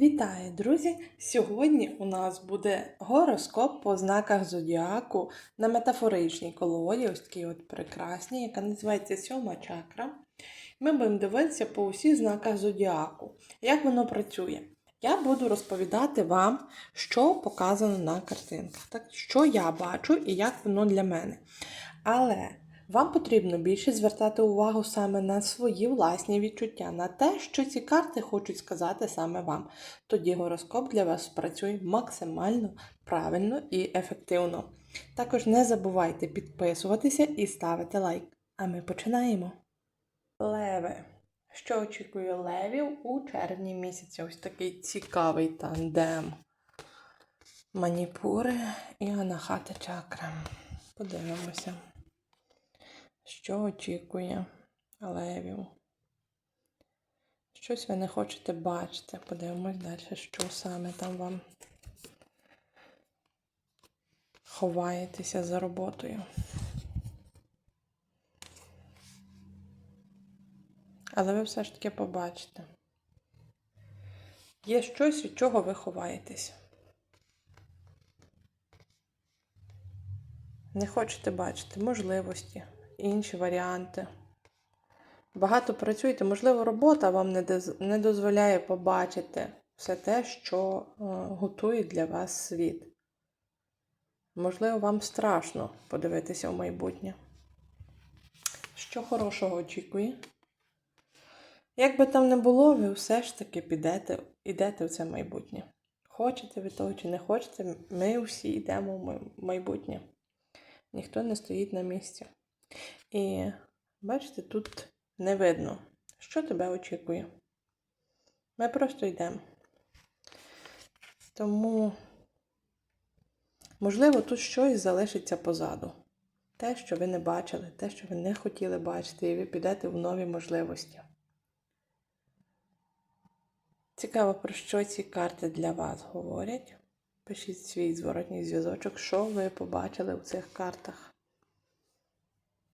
Вітаю, друзі! Сьогодні у нас буде гороскоп по знаках зодіаку на метафоричній колоді, ось такій от прекрасній, яка називається сьома чакра. Ми будемо дивитися по усіх знаках зодіаку, як воно працює. Я буду розповідати вам, що показано на картинках, так, що я бачу і як воно для мене. Але вам потрібно більше звертати увагу саме на свої власні відчуття, на те, що ці карти хочуть сказати саме вам. Тоді гороскоп для вас працює максимально правильно і ефективно. Також не забувайте підписуватися і ставити лайк. А ми починаємо. Леви. Що очікує левів у червні місяці? Ось такий цікавий тандем. Маніпури і анахата чакра. Подивимося що очікує левів. Щось ви не хочете бачити. Подивимось далі, що саме там вам ховаєтеся за роботою. Але ви все ж таки побачите. Є щось, від чого ви ховаєтесь. Не хочете бачити можливості інші варіанти. Багато працюєте, можливо, робота вам не, дозволяє побачити все те, що е, готує для вас світ. Можливо, вам страшно подивитися в майбутнє. Що хорошого очікує? Як би там не було, ви все ж таки підете, йдете в це майбутнє. Хочете ви того чи не хочете, ми всі йдемо в майбутнє. Ніхто не стоїть на місці. І бачите, тут не видно, що тебе очікує. Ми просто йдемо. Тому, можливо, тут щось залишиться позаду. Те, що ви не бачили, те, що ви не хотіли бачити, і ви підете в нові можливості. Цікаво, про що ці карти для вас говорять. Пишіть свій зворотній зв'язочок, що ви побачили в цих картах.